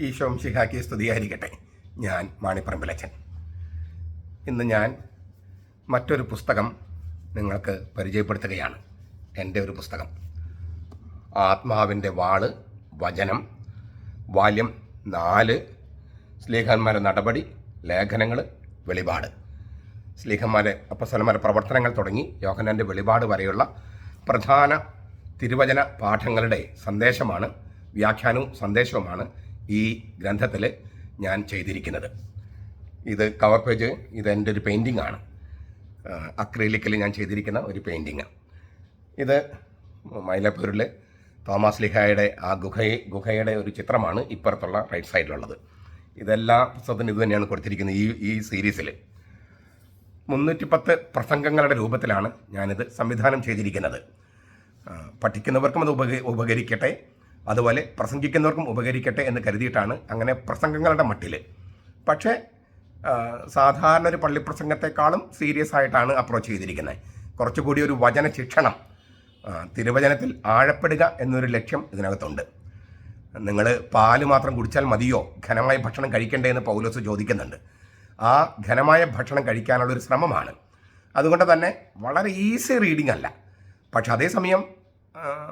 ഈശോം ശിഹാക്കി സ്തുതിയായിരിക്കട്ടെ. ഞാൻ മാണിപ്പറമ്പിലച്ചൻ ഇന്ന് ഞാൻ മറ്റൊരു പുസ്തകം നിങ്ങൾക്ക് പരിചയപ്പെടുത്തുകയാണ്. എന്റെ ഒരു പുസ്തകം. ആത്മാവിന്റെ വാൾ വചനം വാല്യം നാല് സ്ലീഹന്മാരുടെ നടപടി ലേഖനങ്ങൾ വെളിപാട്. സ്ലീഹന്മാരെ അപ്പസ്വലന്മാരുടെ പ്രവർത്തനങ്ങൾ തുടങ്ങി യോഹനന്റെ വെളിപാട് വരെയുള്ള പ്രധാന തിരുവചന പാഠങ്ങളുടെ സന്ദേശമാണ് വ്യാഖ്യാനവും സന്ദേശവുമാണ് ഈ ഗ്രന്ഥത്തിൽ ഞാൻ ചെയ്തിരിക്കുന്നത്. ഇത് കവർ പേജ് ഇതെന്റെ ഒരു പെയിന്റിംഗ് ആണ്. അക്രീലിക്കിൽ ഞാൻ ചെയ്തിരിക്കുന്ന ഒരു പെയിന്റിങ് ഇത് മൈലപ്പൂരിൽ തോമസ് ലിഹായുടെ ആ ഗുഹയെ ഗുഹയുടെ ഒരു ചിത്രമാണ് ഇപ്പുറത്തുള്ള റൈറ്റ് സൈഡിലുള്ളത് ഇതെല്ലാ പുസ്തകത്തിനും ഇത് തന്നെയാണ് കൊടുത്തിരിക്കുന്നത് ഈ ഈ സീരീസിൽ മുന്നൂറ്റി പത്ത് പ്രസംഗങ്ങളുടെ രൂപത്തിലാണ് ഞാനിത് സംവിധാനം ചെയ്തിരിക്കുന്നത്. പഠിക്കുന്നവർക്കും അത് ഉപക ഉപകരിക്കട്ടെ. അതുപോലെ പ്രസംഗിക്കുന്നവർക്കും ഉപകരിക്കട്ടെ എന്ന് കരുതിയിട്ടാണ് അങ്ങനെ പ്രസംഗങ്ങളുടെ മട്ടിൽ പക്ഷേ സാധാരണ ഒരു പള്ളി പ്രസംഗത്തെക്കാളും സീരിയസ് ആയിട്ടാണ് അപ്രോച്ച് ചെയ്തിരിക്കുന്നത് കുറച്ചുകൂടി ഒരു വചന ശിക്ഷണം തിരുവചനത്തിൽ ആഴപ്പെടുക എന്നൊരു ലക്ഷ്യം ഇതിനകത്തുണ്ട്. നിങ്ങൾ പാൽ മാത്രം കുടിച്ചാൽ മതിയോ? ഘനമായ ഭക്ഷണം കഴിക്കണ്ടേ എന്ന് പൗലോസ് ചോദിക്കുന്നുണ്ട്. ആ ഘനമായ ഭക്ഷണം കഴിക്കാനുള്ള ഒരു ശ്രമമാണ്. അതുകൊണ്ട് തന്നെ വളരെ ഈസി റീഡിംഗ് അല്ല. പക്ഷെ അതേസമയം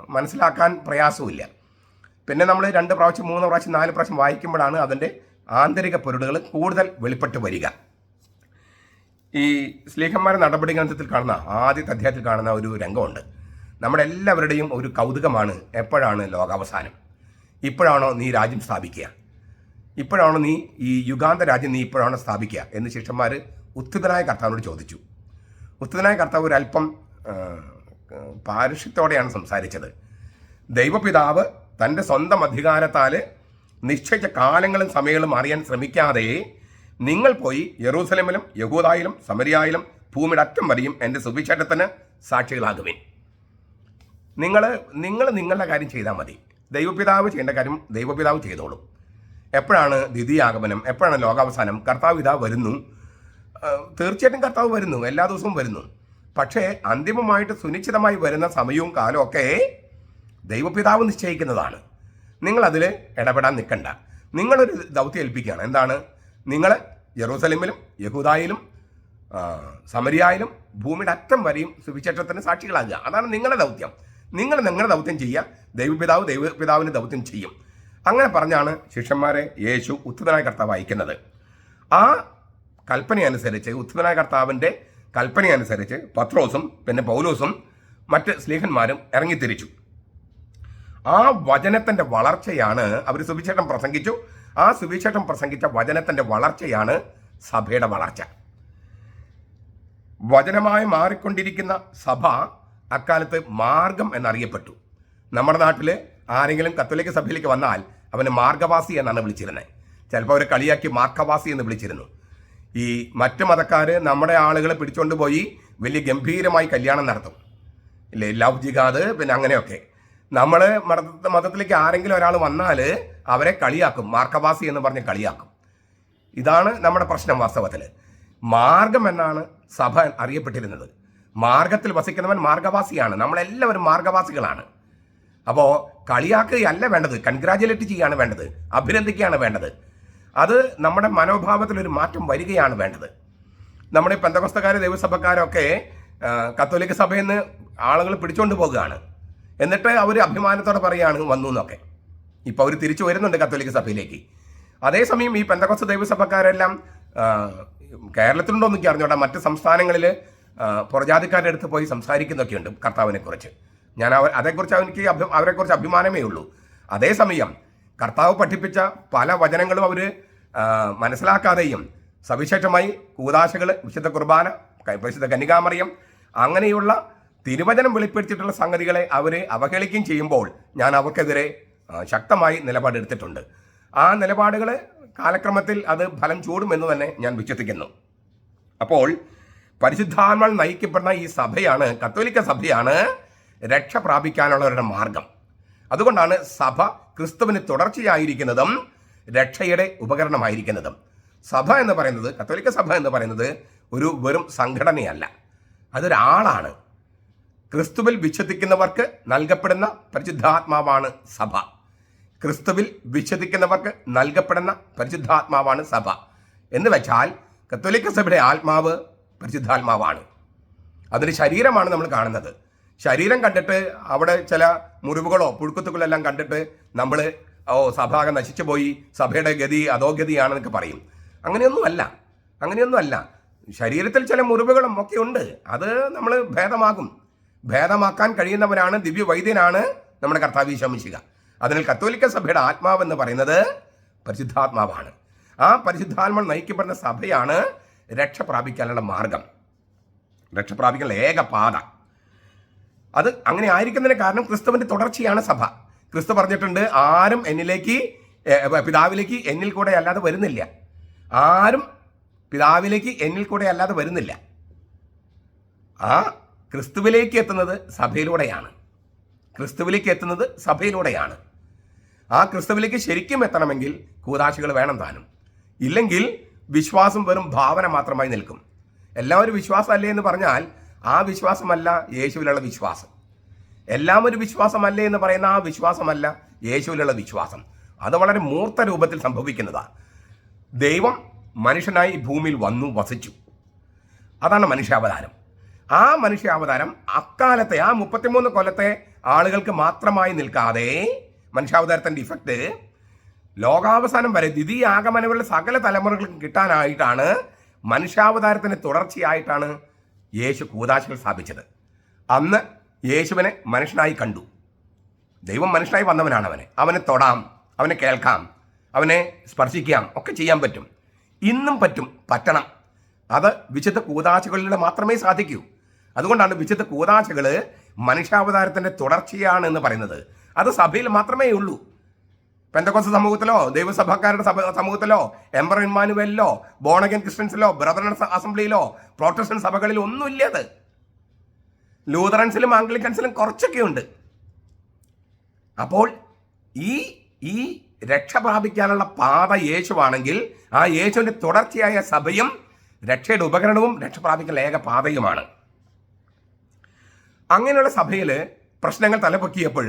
മനസ്സിലാക്കാൻ പ്രയാസവുമില്ല. പിന്നെ നമ്മൾ രണ്ട് പ്രാവശ്യം മൂന്ന് പ്രാവശ്യം നാല് പ്രാവശ്യം വായിക്കുമ്പോഴാണ് അതിന്റെ ആന്തരിക പൊരുളുകൾ കൂടുതൽ വെളിപ്പെട്ട് വരിക. ഈ സ്ലീഹന്മാരെ നടപടി ഗ്രന്ഥത്തിൽ കാണുന്ന ആദ്യത്തെ അധ്യായത്തിൽ കാണുന്ന ഒരു രംഗമുണ്ട്. നമ്മുടെ എല്ലാവരുടെയും ഒരു കൗതുകമാണ് എപ്പോഴാണ് ലോകാവസാനം? ഇപ്പോഴാണോ നീ രാജ്യം സ്ഥാപിക്കുക? ഇപ്പോഴാണോ നീ ഈ യുഗാന്ത രാജ്യം നീ ഇപ്പോഴാണോ സ്ഥാപിക്കുക? എന്ന് ശിഷ്യന്മാർ ഉത്ഥിതനായ കർത്താവിനോട് ചോദിച്ചു. ഉത്ഥിതനായ കർത്താവ് ഒരല്പം പാരുഷ്യത്തോടെയാണ് സംസാരിച്ചത്. ദൈവപിതാവ് തന്റെ സ്വന്തം അധികാരത്താൽ നിശ്ചയിച്ച കാലങ്ങളും സമയങ്ങളും അറിയാൻ ശ്രമിക്കാതെ നിങ്ങൾ പോയി യറൂസലമിലും യഹൂദായിലും സമരിയായിലും ഭൂമിയുടെ അറ്റം വരെയും എന്റെ സുവിശേഷത്തിന് സാക്ഷികളാകുവിൻ. നിങ്ങൾ നിങ്ങൾ നിങ്ങളുടെ കാര്യം ചെയ്താൽ മതി. ദൈവപിതാവ് ചെയ്യേണ്ട കാര്യം ദൈവപിതാവ് ചെയ്തോളും. എപ്പോഴാണ് ദ്വിതീയാഗമനം എപ്പോഴാണ് ലോകാവസാനം? കർത്താവ് ഇതാ വരുന്നു. തീർച്ചയായിട്ടും കർത്താവ് വരുന്നു എല്ലാ ദിവസവും വരുന്നു. പക്ഷേ അന്തിമമായിട്ട് സുനിശ്ചിതമായി വരുന്ന സമയവും കാലവും ഒക്കെ ദൈവപിതാവ് നിശ്ചയിക്കുന്നതാണ്. നിങ്ങളതിൽ ഇടപെടാൻ നിൽക്കണ്ട. നിങ്ങളൊരു ദൗത്യം ഏൽപ്പിക്കുകയാണ്. എന്താണ്? നിങ്ങൾ ജെറൂസലേമിലും യഹൂദായിലും സമരിയായാലും ഭൂമിയുടെ അറ്റം വരെയും സുവിശേഷത്തിന് സാക്ഷികളാകുക അതാണ് നിങ്ങളുടെ ദൗത്യം. നിങ്ങൾ നിങ്ങളുടെ ദൗത്യം ചെയ്യുക. ദൈവപിതാവ് ദൈവപിതാവിന്റെ ദൗത്യം ചെയ്യും. അങ്ങനെ പറഞ്ഞാണ് ശിഷ്യന്മാരെ യേശു ഉത്തരനായ കർത്താവ് അയക്കുന്നത്. ആ കൽപ്പനയനുസരിച്ച് ഉത്തരനായ കർത്താവിന്റെ കൽപ്പനയനുസരിച്ച് പത്രോസും പിന്നെ പൗലോസും മറ്റ് സ്ലീഹന്മാരും ഇറങ്ങിത്തിരിച്ചു. ആ വചനത്തിന്റെ വളർച്ചയാണ് അവർ സുവിശേഷം പ്രസംഗിച്ചു. ആ സുവിശേഷം പ്രസംഗിച്ച വചനത്തിന്റെ വളർച്ചയാണ് സഭയുടെ വളർച്ച. വചനമായി മാറിക്കൊണ്ടിരിക്കുന്ന സഭ അക്കാലത്ത് മാർഗം എന്നറിയപ്പെട്ടു. നമ്മുടെ നാട്ടിൽ ആരെങ്കിലും കത്തോലിക്ക സഭയിലേക്ക് വന്നാൽ അവന് മാർഗവാസി എന്നാണ് വിളിച്ചിരുന്നത് ചിലപ്പോൾ അവരെ കളിയാക്കി മാർഗവാസി എന്ന് വിളിച്ചിരുന്നു. ഈ മറ്റു മതക്കാർ നമ്മുടെ ആളുകളെ പിടിച്ചുകൊണ്ട് പോയി വലിയ ഗംഭീരമായി കല്യാണം നടത്തും. ഇല്ലേ ലവ് ജിഗാദ് പിന്നെ അങ്ങനെയൊക്കെ. നമ്മൾ മത മതത്തിലേക്ക് ആരെങ്കിലും ഒരാൾ വന്നാൽ അവരെ കളിയാക്കും. മാർക്കവാസി എന്ന് പറഞ്ഞ് കളിയാക്കും. ഇതാണ് നമ്മുടെ പ്രശ്നം വാസ്തവത്തിൽ മാർഗം എന്നാണ് സഭ അറിയപ്പെട്ടിരുന്നത്. മാർഗത്തിൽ വസിക്കുന്നവൻ മാർഗവാസിയാണ്. നമ്മളെല്ലാവരും മാർഗവാസികളാണ്. അപ്പോൾ കളിയാക്കുകയല്ല വേണ്ടത്. കൺഗ്രാജുലേറ്റ് ചെയ്യുകയാണ് വേണ്ടത്. അഭിനന്ദിക്കുകയാണ് വേണ്ടത്. അത് നമ്മുടെ മനോഭാവത്തിൽ ഒരു മാറ്റം വരികയാണ് വേണ്ടത്. നമ്മുടെ പെന്തകസ്തക്കാർ ദൈവസഭക്കാരൊക്കെ കത്തോലിക്ക സഭയിൽ നിന്ന് ആളുകൾ പിടിച്ചുകൊണ്ട് പോകുകയാണ് എന്നിട്ട് അവർ അഭിമാനത്തോടെ പറയുകയാണ് വന്നു എന്നൊക്കെ. ഇപ്പോൾ അവർ തിരിച്ചു വരുന്നുണ്ട് കത്തോലിക്ക സഭയിലേക്ക്. അതേസമയം ഈ പെന്തകോസ്ത ദൈവസഭക്കാരെല്ലാം കേരളത്തിലുണ്ടോ എന്നൊക്കെ അറിഞ്ഞോട്ടെ മറ്റ് സംസ്ഥാനങ്ങളിൽ പുറജാതിക്കാരുടെ അടുത്ത് പോയി സംസാരിക്കുന്നൊക്കെയുണ്ട് കർത്താവിനെ കുറിച്ച് ഞാൻ അവർ അതേക്കുറിച്ച് എനിക്ക് അഭി അവരെക്കുറിച്ച് അഭിമാനമേ ഉള്ളൂ. അതേസമയം കർത്താവ് പഠിപ്പിച്ച പല വചനങ്ങളും അവർ മനസ്സിലാക്കാതെയും സവിശേഷമായി കൂതാശകൾ വിശുദ്ധ കുർബാന പരിശുദ്ധ കന്യകാമറിയം അങ്ങനെയുള്ള തിരുവചനം വെളിപ്പെടുത്തിയിട്ടുള്ള സംഗതികളെ അവർ അവഹേളിക്കുകയും ചെയ്യുമ്പോൾ ഞാൻ അവർക്കെതിരെ ശക്തമായി നിലപാടെടുത്തിട്ടുണ്ട് ആ നിലപാടുകൾ കാലക്രമത്തിൽ അത് ഫലം ചൂടുമെന്ന് തന്നെ ഞാൻ വിശ്വസിക്കുന്നു. അപ്പോൾ പരിശുദ്ധാത്മാൾ നയിക്കപ്പെടുന്ന ഈ സഭയാണ് കത്തോലിക്ക സഭയാണ് രക്ഷ പ്രാപിക്കാനുള്ളവരുടെ മാർഗം. അതുകൊണ്ടാണ് സഭ ക്രിസ്തുവിന് തുടർച്ചയായിരിക്കുന്നതും രക്ഷയുടെ ഉപകരണമായിരിക്കുന്നതും. സഭ എന്ന് പറയുന്നത് കത്തോലിക്ക സഭ എന്ന് പറയുന്നത് ഒരു വെറും സംഘടനയല്ല. അതൊരാളാണ്. ക്രിസ്തുവിൽ വിശ്വസിക്കുന്നവർക്ക് നൽകപ്പെടുന്ന പരിശുദ്ധാത്മാവാണ് സഭ. ക്രിസ്തുവിൽ വിശ്വസിക്കുന്നവർക്ക് നൽകപ്പെടുന്ന പരിശുദ്ധാത്മാവാണ് സഭ. എന്ന് വെച്ചാൽ കത്തോലിക്ക സഭയുടെ ആത്മാവ് പരിശുദ്ധാത്മാവാണ്. അതിന് ശരീരമാണ് നമ്മൾ കാണുന്നത്. ശരീരം കണ്ടിട്ട് അവിടെ ചില മുറിവുകളോ പുഴുക്കുത്തുകളോ എല്ലാം കണ്ടിട്ട് നമ്മൾ ഓ സഭ നശിച്ചു പോയി സഭയുടെ ഗതി അധോഗതിയാണെന്നൊക്കെ പറയും. അങ്ങനെയൊന്നുമല്ല. അങ്ങനെയൊന്നുമല്ല. ശരീരത്തിൽ ചില മുറിവുകളും ഒക്കെ ഉണ്ട്. അത് നമ്മൾ ഭേദമാകും. ഭേദമാക്കാൻ കഴിയുന്നവനാണ് ദിവ്യവൈദ്യനാണ് നമ്മുടെ കർത്താവ് ശമിശിക അതിനാൽ കത്തോലിക്ക സഭയുടെ ആത്മാവെന്ന് പറയുന്നത് പരിശുദ്ധാത്മാവാണ്. ആ പരിശുദ്ധാത്മാവ് നയിക്കപ്പെടുന്ന സഭയാണ് രക്ഷ പ്രാപിക്കാനുള്ള മാർഗം. രക്ഷ പ്രാപിക്കാനുള്ള ഏക പാത. അത് അങ്ങനെ ആയിരിക്കുന്നതിന് കാരണം ക്രിസ്തുവിന്റെ തുടർച്ചയാണ് സഭ. ക്രിസ്തു പറഞ്ഞിട്ടുണ്ട് ആരും എന്നിലേക്ക് പിതാവിലേക്ക് എന്നിൽ കൂടെ അല്ലാതെ വരുന്നില്ല. ആരും പിതാവിലേക്ക് എന്നിൽ കൂടെ അല്ലാതെ വരുന്നില്ല. ആ ക്രിസ്തുവിലേക്ക് എത്തുന്നത് സഭയിലൂടെയാണ്. ക്രിസ്തുവിലേക്ക് എത്തുന്നത് സഭയിലൂടെയാണ്. ആ ക്രിസ്തുവിലേക്ക് ശരിക്കും എത്തണമെങ്കിൽ കൂതാശികൾ വേണം താനും. ഇല്ലെങ്കിൽ വിശ്വാസം വെറും ഭാവന മാത്രമായി നിൽക്കും. എല്ലാവരും വിശ്വാസമല്ലേ എന്ന് പറഞ്ഞാൽ ആ വിശ്വാസമല്ല യേശുവിലുള്ള വിശ്വാസം. എല്ലാം ഒരു വിശ്വാസമല്ലേ എന്ന് പറയുന്ന ആ വിശ്വാസമല്ല യേശുവിലുള്ള വിശ്വാസം. അത് വളരെ മൂർത്ത രൂപത്തിൽ സംഭവിക്കുന്നതാണ് ദൈവം മനുഷ്യനായി ഭൂമിയിൽ വന്നു വസിച്ചു. അതാണ് മനുഷ്യാവതാരം. ആ മനുഷ്യാവതാരം അക്കാലത്തെ ആ മുപ്പത്തിമൂന്ന് കൊല്ലത്തെ ആളുകൾക്ക് മാത്രമായി നിൽക്കാതെ മനുഷ്യാവതാരത്തിന്റെ ഇഫക്റ്റ് ലോകാവസാനം വരെ ദ്വിതീയ ആഗമനവരുടെ സകല തലമുറകൾക്കും കിട്ടാനായിട്ടാണ് മനുഷ്യാവതാരത്തിന് തുടർച്ചയായിട്ടാണ് യേശു കൂതാശകൾ സ്ഥാപിച്ചത്. അന്ന് യേശുവിനെ മനുഷ്യനായി കണ്ടു. ദൈവം മനുഷ്യനായി വന്നവനാണ് അവനെ. അവനെ തൊടാം അവനെ കേൾക്കാം അവനെ സ്പർശിക്കാം ഒക്കെ ചെയ്യാൻ പറ്റും. ഇന്നും പറ്റും പറ്റണം. അത് വിശുദ്ധ കൂതാശകളിലൂടെ മാത്രമേ സാധിക്കൂ. അതുകൊണ്ടാണ് വിശുദ്ധ കൂതാശകൾ മനുഷ്യാവതാരത്തിന്റെ തുടർച്ചയാണ് എന്ന് പറയുന്നത്. അത് സഭയിൽ മാത്രമേ ഉള്ളൂ. പെന്തക്കോസ് സമൂഹത്തിലോ ദൈവസഭക്കാരുടെ സഭ സമൂഹത്തിലോ എംബർ ഇൻമാനുവലിലോ ബോണഗൻ ക്രിസ്ത്യൻസിലോ ബ്രദർ അസംബ്ലിയിലോ പ്രോട്ടസ്റ്റൻ സഭകളിൽ ഒന്നുമില്ല അത്. ലൂതറൻസിലും ആംഗ്ലിക്കൻസിലും കുറച്ചൊക്കെ ഉണ്ട് അപ്പോൾ ഈ ഈ രക്ഷ പ്രാപിക്കാനുള്ള പാത യേശുവാണെങ്കിൽ ആ യേശുവിന്റെ തുടർച്ചയായ സഭയും രക്ഷയുടെ ഉപകരണവും രക്ഷ പ്രാപിക്കാനുള്ള ഏക പാതയുമാണ്. അങ്ങനെയുള്ള സഭയിൽ പ്രശ്നങ്ങൾ തലപൊക്കിയപ്പോൾ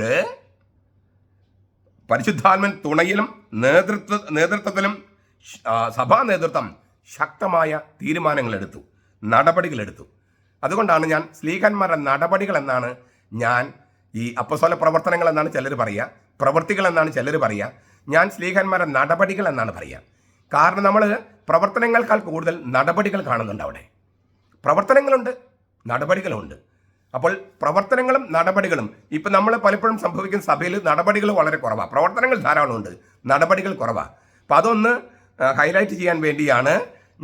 പരിശുദ്ധാത്മൻ തുണയിലും നേതൃത്വ നേതൃത്വത്തിലും സഭാ നേതൃത്വം ശക്തമായ നടപടികൾ എടുത്തു അതുകൊണ്ടാണ് ഞാൻ സ്ലീഹന്മാരുടെ നടപടികൾ എന്നാണ് ഞാൻ ഈ അപ്പസ്വല പ്രവർത്തനങ്ങൾ എന്നാണ് ചിലർ പറയുക പ്രവൃത്തികൾ എന്നാണ് ചിലർ പറയുക ഞാൻ സ്ലീഹന്മാരുടെ നടപടികൾ എന്നാണ് പറയുക. കാരണം നമ്മൾ പ്രവർത്തനങ്ങൾക്കാൾ കൂടുതൽ നടപടികൾ കാണുന്നുണ്ട് അവിടെ. പ്രവർത്തനങ്ങളുണ്ട് നടപടികളുണ്ട്. അപ്പോൾ പ്രവർത്തനങ്ങളും നടപടികളും ഇപ്പം നമ്മൾ പലപ്പോഴും സംഭവിക്കുന്ന സഭയിൽ നടപടികൾ വളരെ കുറവാണ് പ്രവർത്തനങ്ങൾ ധാരാളമുണ്ട്. നടപടികൾ കുറവാണ് അപ്പം അതൊന്ന് ഹൈലൈറ്റ് ചെയ്യാൻ വേണ്ടിയാണ്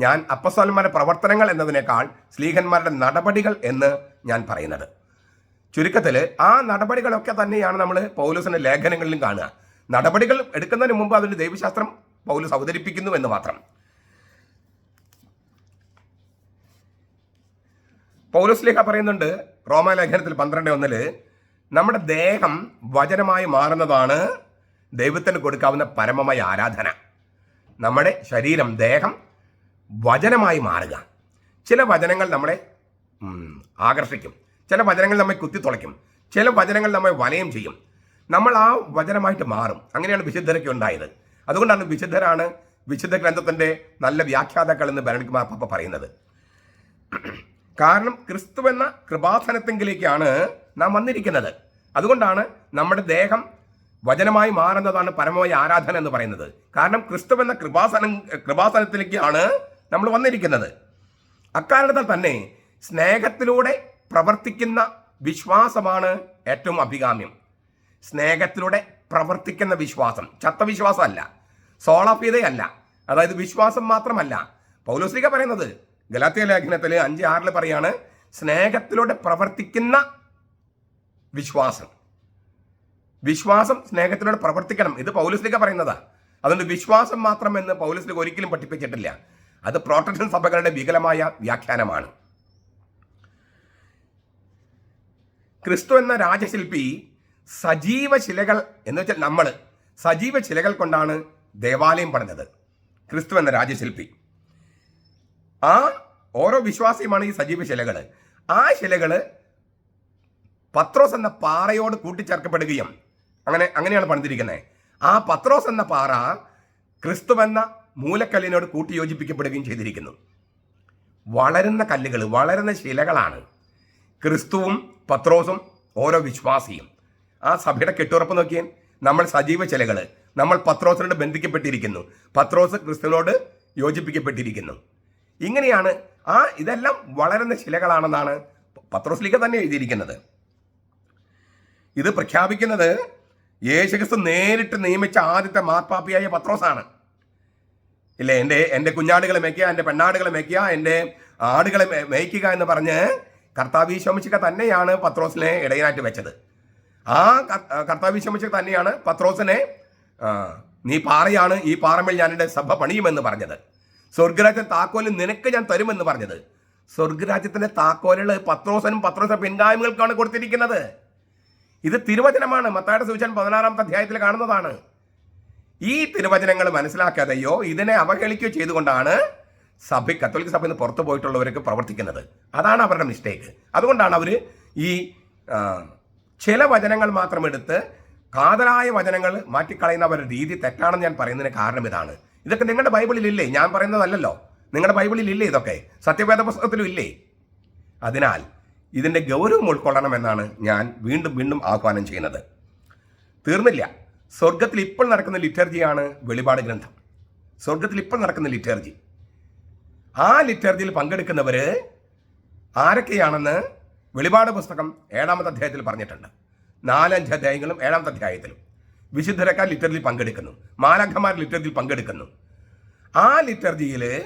ഞാൻ അപ്പസ്വാലന്മാരുടെ പ്രവർത്തനങ്ങൾ എന്നതിനേക്കാൾ സ്ലീഹന്മാരുടെ നടപടികൾ എന്ന് ഞാൻ പറയുന്നത്. ചുരുക്കത്തിൽ ആ നടപടികളൊക്കെ തന്നെയാണ് നമ്മൾ പൗലൂസിന്റെ ലേഖനങ്ങളിലും കാണുക. നടപടികൾ എടുക്കുന്നതിന് മുമ്പ് അതിന്റെ ദൈവശാസ്ത്രം പൗലൂസ് അവതരിപ്പിക്കുന്നു എന്ന് മാത്രം. പൗലോസ് ലേഖ പറയുന്നുണ്ട് റോമാലേഖനത്തിൽ പന്ത്രണ്ട് ഒന്നിൽ നമ്മുടെ ദേഹം വചനമായി മാറുന്നതാണ് ദൈവത്തിന് കൊടുക്കാവുന്ന പരമമായ ആരാധന. നമ്മുടെ ശരീരം ദേഹം വചനമായി മാറുക. ചില വചനങ്ങൾ നമ്മളെ ആകർഷിക്കും. ചില വചനങ്ങൾ നമ്മെ കുത്തിത്തുളയ്ക്കും ചില വചനങ്ങൾ നമ്മെ വലയം ചെയ്യും. നമ്മൾ ആ വചനമായിട്ട് മാറും. അങ്ങനെയാണ് വിശുദ്ധരൊക്കെ ഉണ്ടായത്. അതുകൊണ്ടാണ് വിശുദ്ധരാണ് വിശുദ്ധ ഗ്രന്ഥത്തിന്റെ നല്ല വ്യാഖ്യാതാക്കൾ എന്ന് ഭരണിക്കുമാർ പപ്പ പറയുന്നത്. കാരണം ക്രിസ്തു എന്ന കൃപാസനത്തെങ്കിലേക്കാണ് നാം വന്നിരിക്കുന്നത്. അതുകൊണ്ടാണ് നമ്മുടെ ദേഹം വചനമായി മാറുന്നതാണ് പരമമായ ആരാധന എന്ന് പറയുന്നത്. കാരണം ക്രിസ്തു എന്ന കൃപാസനം കൃപാസനത്തിലേക്കാണ് നമ്മൾ വന്നിരിക്കുന്നത്. അക്കാരണത്താൽ തന്നെ സ്നേഹത്തിലൂടെ പ്രവർത്തിക്കുന്ന വിശ്വാസമാണ് ഏറ്റവും അഭികാമ്യം. സ്നേഹത്തിലൂടെ പ്രവർത്തിക്കുന്ന വിശ്വാസം. ചത്ത വിശ്വാസമല്ല സോളാഫീതയല്ല. അതായത് വിശ്വാസം മാത്രമല്ല. പൗലോസ്ലിക പറയുന്നത് ഗലാത്തിയ ലേഖനത്തിൽ അഞ്ച് ആറിൽ പറയാണ് സ്നേഹത്തിലൂടെ പ്രവർത്തിക്കുന്ന വിശ്വാസം. വിശ്വാസം സ്നേഹത്തിലൂടെ പ്രവർത്തിക്കണം. ഇത് പൗലസ്ലിക പറയുന്നതാ. അതുകൊണ്ട് വിശ്വാസം മാത്രം എന്ന് പൗലസ്ലിക ഒരിക്കലും പഠിപ്പിച്ചിട്ടില്ല. അത് പ്രോട്ടസ്റ്റന്റ് സഭകളുടെ വികലമായ വ്യാഖ്യാനമാണ്. ക്രിസ്തു എന്ന രാജശില്പി സജീവ ശിലകൾ എന്ന് വെച്ചാൽ നമ്മൾ സജീവ ശിലകൾ കൊണ്ടാണ് ദേവാലയം പണിതത്. ക്രിസ്തു എന്ന രാജശില്പി. ആ ഓരോ വിശ്വാസിയുമാണ് ഈ സജീവ ശിലകൾ ആ ശിലകൾ പത്രോസ് എന്ന പാറയോട് കൂട്ടിച്ചേർക്കപ്പെടുകയും അങ്ങനെ അങ്ങനെയാണ് പണിതിരിക്കുന്നത് ആ പത്രോസ് എന്ന പാറ ക്രിസ്തുവെന്ന മൂലക്കല്ലിനോട് കൂട്ടിയോജിപ്പിക്കപ്പെടുകയും ചെയ്തിരിക്കുന്നു. വളരുന്ന കല്ലുകൾ വളരുന്ന ശിലകളാണ് ക്രിസ്തുവും പത്രോസും ഓരോ വിശ്വാസിയും. ആ സഭയുടെ കെട്ടുറപ്പ് നോക്കിയാൽ നമ്മൾ സജീവ ചിലകൾ നമ്മൾ പത്രോസിനോട് ബന്ധിക്കപ്പെട്ടിരിക്കുന്നു. പത്രോസ് ക്രിസ്തുവിനോട് യോജിപ്പിക്കപ്പെട്ടിരിക്കുന്നു. ഇങ്ങനെയാണ് ആ ഇതെല്ലാം വളരുന്ന ശിലകളാണെന്നാണ് പത്രോസ്ലിക തന്നെ എഴുതിയിരിക്കുന്നത്. ഇത് പ്രഖ്യാപിക്കുന്നത് യേശുക്രിസ്തു നേരിട്ട് നിയമിച്ച ആദ്യത്തെ മാർപ്പാപ്പിയായ പത്രോസാണ്. ഇല്ലേ എന്റെ എന്റെ കുഞ്ഞാടുകളെ മേയ്ക്കുക എന്റെ പെണ്ണാടുകളെ മേയ്ക്കുക എന്റെ ആടുകളെ മേയ്ക്കുക എന്ന് പറഞ്ഞ് കർത്താവ് ശമിച്ചിക തന്നെയാണ് പത്രോസിനെ ഇടയനായിട്ട് വെച്ചത്. ആ കർത്താവ് ശമിച്ചിക തന്നെയാണ് പത്രോസിനെ നീ പാറയാണ് ഈ പാറമേൽ ഞാൻ എന്റെ സഭ പണിയുമെന്ന് പറഞ്ഞത്. സ്വർഗരാജ്യ താക്കോൽ നിനക്ക് ഞാൻ തരുമെന്ന് പറഞ്ഞത്. സ്വർഗരാജ്യത്തിന്റെ താക്കോലുകൾ പത്രോസനും പത്രോസ പിൻഗാമികൾക്കാണ് കൊടുത്തിരിക്കുന്നത്. ഇത് തിരുവചനമാണ്. മത്തായുടെ സൂചൻ പതിനാറാമത്തെ അധ്യായത്തിൽ കാണുന്നതാണ്. ഈ തിരുവചനങ്ങൾ മനസ്സിലാക്കാതെയോ ഇതിനെ അവഹേളിക്കുകയോ ചെയ്തുകൊണ്ടാണ് സഭ കത്തോലിക്ക സഭയിൽ നിന്ന് പുറത്തു പോയിട്ടുള്ളവർക്ക് പ്രവർത്തിക്കുന്നത്. അതാണ് അവരുടെ മിസ്റ്റേക്ക് അതുകൊണ്ടാണ് അവർ ഈ ചില വചനങ്ങൾ മാത്രം എടുത്ത് കാതലായ വചനങ്ങൾ മാറ്റിക്കളയുന്ന അവരുടെ രീതി തെറ്റാണെന്ന് ഞാൻ പറയുന്നതിന് കാരണം ഇതാണ്. ഇതൊക്കെ നിങ്ങളുടെ ബൈബിളിൽ ഇല്ലേ ഞാൻ പറയുന്നതല്ലല്ലോ. നിങ്ങളുടെ ബൈബിളിൽ ഇല്ലേ ഇതൊക്കെ? സത്യവേദ പുസ്തകത്തിലും ഇല്ലേ? അതിനാൽ ഇതിന്റെ ഗൗരവം ഉൾക്കൊള്ളണമെന്നാണ് ഞാൻ വീണ്ടും വീണ്ടും ആഹ്വാനം ചെയ്യുന്നത്. തീർന്നില്ല. സ്വർഗത്തിൽ ഇപ്പോൾ നടക്കുന്ന ലിറ്റർജിയാണ് വെളിപാട് ഗ്രന്ഥം. സ്വർഗത്തിൽ ഇപ്പോൾ നടക്കുന്ന ലിറ്റർജി. ആ ലിറ്റർജിയിൽ പങ്കെടുക്കുന്നവർ ആരൊക്കെയാണെന്ന് വെളിപാട് പുസ്തകം ഏഴാമത്തെ അധ്യായത്തിൽ പറഞ്ഞിട്ടുണ്ട്. നാലഞ്ച് അധ്യായങ്ങളും ഏഴാമത്തെ അധ്യായത്തിലും. വിശുദ്ധരക്കാർ ലിറ്ററിൽ പങ്കെടുക്കുന്നു. മാലാഖമാർ ലിറ്ററിൽ പങ്കെടുക്കുന്നു. ആ ലിറ്റർജിയിൽ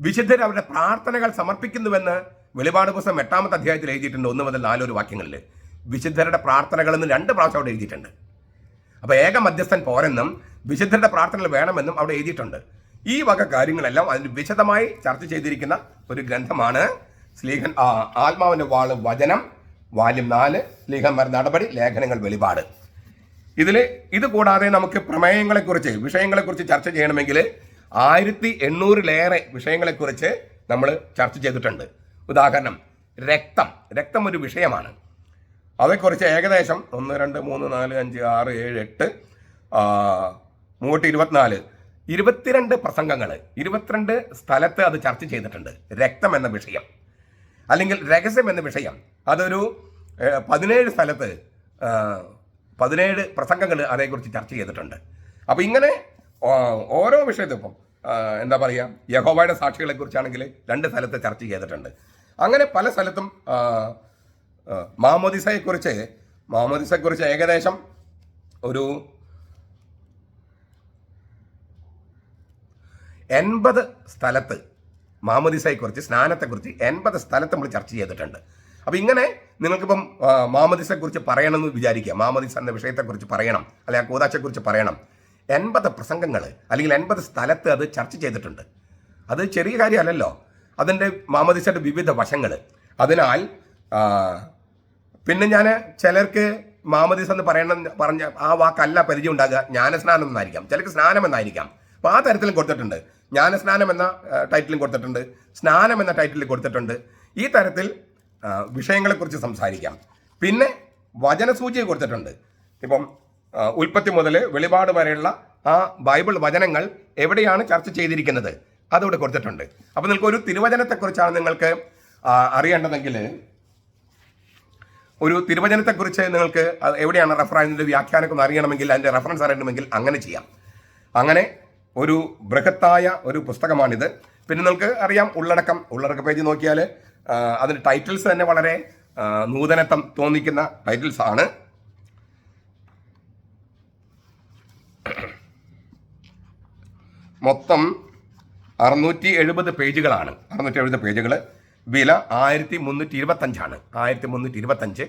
വിശുദ്ധർ അവരുടെ പ്രാർത്ഥനകൾ സമർപ്പിക്കുന്നുവെന്ന് വെളിപാട് പുസ്തകം എട്ടാമത്തെ അധ്യായത്തിൽ എഴുതിയിട്ടുണ്ട്. ഒന്ന് മുതൽ നാലൊരു വാക്യങ്ങളിൽ. വിശുദ്ധരുടെ പ്രാർത്ഥനകൾ എന്ന് രണ്ട് പ്രാവശ്യം അവിടെ എഴുതിയിട്ടുണ്ട്. അപ്പോൾ ഏക മധ്യസ്ഥൻ പോരെന്നും വിശുദ്ധരുടെ പ്രാർത്ഥനകൾ വേണമെന്നും അവിടെ എഴുതിയിട്ടുണ്ട്. ഈ വക കാര്യങ്ങളെല്ലാം അതിന് വിശദമായി ചർച്ച ചെയ്തിരിക്കുന്ന ഒരു ഗ്രന്ഥമാണ് സ്ലീഹൻ ആത്മാവിന്റെ വാൾ വചനം വാല്യം നാല് സ്ലീഹന്മാർ നടപടി ലേഖനങ്ങൾ വെളിപാട്. ഇതിൽ ഇത് കൂടാതെ നമുക്ക് പ്രമേയങ്ങളെക്കുറിച്ച് വിഷയങ്ങളെക്കുറിച്ച് ചർച്ച ചെയ്യണമെങ്കിൽ ആയിരത്തി എണ്ണൂറിലേറെ വിഷയങ്ങളെക്കുറിച്ച് നമ്മൾ ചർച്ച ചെയ്തിട്ടുണ്ട്. ഉദാഹരണം രക്തം. രക്തം ഒരു വിഷയമാണ്. അതേക്കുറിച്ച് ഏകദേശം ഒന്ന് രണ്ട് മൂന്ന് നാല് അഞ്ച് ആറ് ഏഴ് എട്ട് മൂട്ട് ഇരുപത്തിനാല് ഇരുപത്തിരണ്ട് പ്രസംഗങ്ങൾ ഇരുപത്തിരണ്ട് സ്ഥലത്ത് അത് ചർച്ച ചെയ്തിട്ടുണ്ട്. രക്തം എന്ന വിഷയം. അല്ലെങ്കിൽ രഹസ്യം എന്ന വിഷയം. അതൊരു പതിനേഴ് സ്ഥലത്ത് പതിനേഴ് പ്രസംഗങ്ങൾ അതേക്കുറിച്ച് ചർച്ച ചെയ്തിട്ടുണ്ട്. അപ്പോൾ ഇങ്ങനെ ഓരോ വിഷയത്തും ഇപ്പം എന്താ പറയുക യഹോവയുടെ സാക്ഷികളെ കുറിച്ചാണെങ്കിൽ രണ്ട് സ്ഥലത്ത് ചർച്ച ചെയ്തിട്ടുണ്ട്. അങ്ങനെ പല സ്ഥലത്തും മാമോദിസയെക്കുറിച്ച് മാമോദിസയെക്കുറിച്ച് ഏകദേശം ഒരു എൺപത് സ്ഥലത്ത് മാമോദിസയെക്കുറിച്ച് സ്നാനത്തെക്കുറിച്ച് എൺപത് സ്ഥലത്ത് നമ്മൾ ചർച്ച ചെയ്തിട്ടുണ്ട്. അപ്പം ഇങ്ങനെ നിങ്ങൾക്കിപ്പം മാമദിസെക്കുറിച്ച് പറയണമെന്ന് വിചാരിക്കുക. മാമദിസ എന്ന വിഷയത്തെക്കുറിച്ച് പറയണം. അല്ലെങ്കിൽ ആ കൂതാശയെക്കുറിച്ച് പറയണം. എൺപത് പ്രസംഗങ്ങൾ അല്ലെങ്കിൽ എൺപത് സ്ഥലത്ത് അത് ചർച്ച ചെയ്തിട്ടുണ്ട്. അത് ചെറിയ കാര്യമല്ലല്ലോ. അതിന്റെ മാമദിസയുടെ വിവിധ വശങ്ങൾ അതിനാൽ പിന്നെ ഞാൻ ചിലർക്ക് മാമദിസ് എന്ന് പറയണം പറഞ്ഞ ആ വാക്കല്ല പരിചയം ഉണ്ടാകുക. ജ്ഞാനസ്നാനം എന്നായിരിക്കാം. ചിലർക്ക് സ്നാനം എന്നായിരിക്കാം. അപ്പോൾ ആ തരത്തിലും കൊടുത്തിട്ടുണ്ട്. ജ്ഞാനസ്നാനം എന്ന ടൈറ്റിലും കൊടുത്തിട്ടുണ്ട്. സ്നാനം എന്ന ടൈറ്റിലും കൊടുത്തിട്ടുണ്ട്. ഈ തരത്തിൽ വിഷയങ്ങളെക്കുറിച്ച് സംസാരിക്കാം. പിന്നെ വചനസൂചിയെ കൊടുത്തിട്ടുണ്ട്. ഇപ്പം ഉൽപ്പത്തി മുതൽ വെളിപാട് വരെയുള്ള ആ ബൈബിൾ വചനങ്ങൾ എവിടെയാണ് ചർച്ച ചെയ്തിരിക്കുന്നത്? അതവിടെ കൊടുത്തിട്ടുണ്ട്. അപ്പോൾ നിങ്ങൾക്ക് ഒരു തിരുവചനത്തെക്കുറിച്ചാണ് നിങ്ങൾക്ക് അറിയേണ്ടതെങ്കിൽ ഒരു തിരുവചനത്തെക്കുറിച്ച് നിങ്ങൾക്ക് എവിടെയാണ് റെഫർ അതിന്റെ വ്യാഖ്യാനമൊക്കെ അറിയണമെങ്കിൽ അതിന്റെ റെഫറൻസ് അറിയണമെങ്കിൽ അങ്ങനെ ചെയ്യാം. അങ്ങനെ ഒരു ബൃഹത്തായ ഒരു പുസ്തകമാണിത്. പിന്നെ നിങ്ങൾക്ക് അറിയാം ഉള്ളടക്കം. ഉള്ളടക്ക പേജ് നോക്കിയാൽ അതിന്റെ ടൈറ്റിൽസ് തന്നെ വളരെ നൂതനത്വം തോന്നിക്കുന്ന ടൈറ്റിൽസ് ആണ്. മൊത്തം അറുന്നൂറ്റി എഴുപത് പേജുകളാണ്. അറുന്നൂറ്റി എഴുപത് പേജുകൾ. വില ആയിരത്തി മുന്നൂറ്റി ഇരുപത്തഞ്ചാണ് ആയിരത്തി മുന്നൂറ്റി ഇരുപത്തഞ്ച്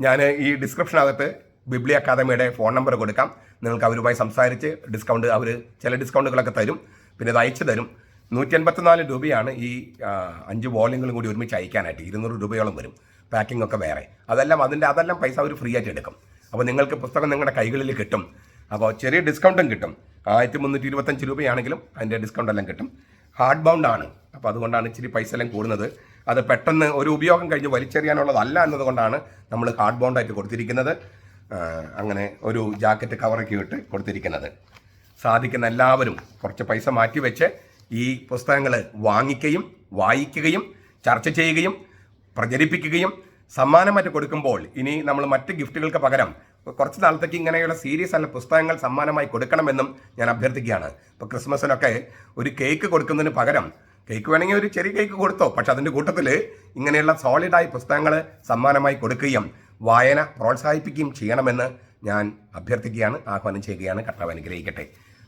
ഞാൻ ഈ ഡിസ്ക്രിപ്ഷനകത്ത് ബിബ്ലി അക്കാദമിയുടെ ഫോൺ നമ്പർ കൊടുക്കാം. നിങ്ങൾക്ക് അവരുമായി സംസാരിച്ച് ഡിസ്കൗണ്ട് അവർ ചില ഡിസ്കൗണ്ടുകളൊക്കെ തരും. പിന്നെ അത് അയച്ചു തരും. നൂറ്റി എൺപത്തിനാല് രൂപയാണ് ഈ അഞ്ച് വോളിയങ്ങളും കൂടി ഒരുമിച്ച് അയക്കാനായിട്ട് ഇരുന്നൂറ് രൂപയോളം വരും പാക്കിംഗ് ഒക്കെ വേറെ. അതെല്ലാം അതിന്റെ അതെല്ലാം പൈസ അവർ ഫ്രീ ആയിട്ട് എടുക്കും. അപ്പോൾ നിങ്ങൾക്ക് പുസ്തകം നിങ്ങളുടെ കൈകളിൽ കിട്ടും. അപ്പോൾ ചെറിയ ഡിസ്കൗണ്ടും കിട്ടും. ആയിരത്തി മുന്നൂറ്റി ഇരുപത്തഞ്ച് രൂപയാണെങ്കിലും അതിന്റെ ഡിസ്കൗണ്ട് എല്ലാം കിട്ടും. ഹാർഡ് ബൗണ്ട് ആണ്. അപ്പോൾ അതുകൊണ്ടാണ് ഇച്ചിരി പൈസ എല്ലാം കൂടുന്നത്. അത് പെട്ടെന്ന് ഒരു ഉപയോഗം കഴിഞ്ഞ് വലിച്ചെറിയാനുള്ളതല്ല എന്നതുകൊണ്ടാണ് നമ്മൾ ഹാർഡ് ബൗണ്ടായിട്ട് കൊടുത്തിരിക്കുന്നത്. അങ്ങനെ ഒരു ജാക്കറ്റ് കവറൊക്കെ ഇട്ട് കൊടുത്തിരിക്കുന്നത്. സാധിക്കുന്ന എല്ലാവരും കുറച്ച് പൈസ മാറ്റിവെച്ച് ഈ പുസ്തകങ്ങൾ വാങ്ങിക്കുകയും വായിക്കുകയും ചർച്ച ചെയ്യുകയും പ്രചരിപ്പിക്കുകയും സമ്മാനമായിട്ട് കൊടുക്കുമ്പോൾ ഇനി നമ്മൾ മറ്റ് ഗിഫ്റ്റുകൾക്ക് പകരം കുറച്ച് നാളത്തേക്ക് ഇങ്ങനെയുള്ള സീരിയസ് അല്ല പുസ്തകങ്ങൾ സമ്മാനമായി കൊടുക്കണമെന്നും ഞാൻ അഭ്യർത്ഥിക്കുകയാണ്. ഇപ്പോൾ ക്രിസ്മസിനൊക്കെ ഒരു കേക്ക് കൊടുക്കുന്നതിന് പകരം കേക്ക് വേണമെങ്കിൽ ഒരു ചെറിയ കേക്ക് കൊടുത്തോ പക്ഷെ അതിന്റെ കൂട്ടത്തിൽ ഇങ്ങനെയുള്ള സോളിഡായ പുസ്തകങ്ങൾ സമ്മാനമായി കൊടുക്കുകയും വായന പ്രോത്സാഹിപ്പിക്കുകയും ചെയ്യണമെന്ന് ഞാൻ അഭ്യർത്ഥിക്കുകയാണ് ആഹ്വാനം ചെയ്യുകയാണ് കർത്താവ് അനുഗ്രഹിക്കട്ടെ.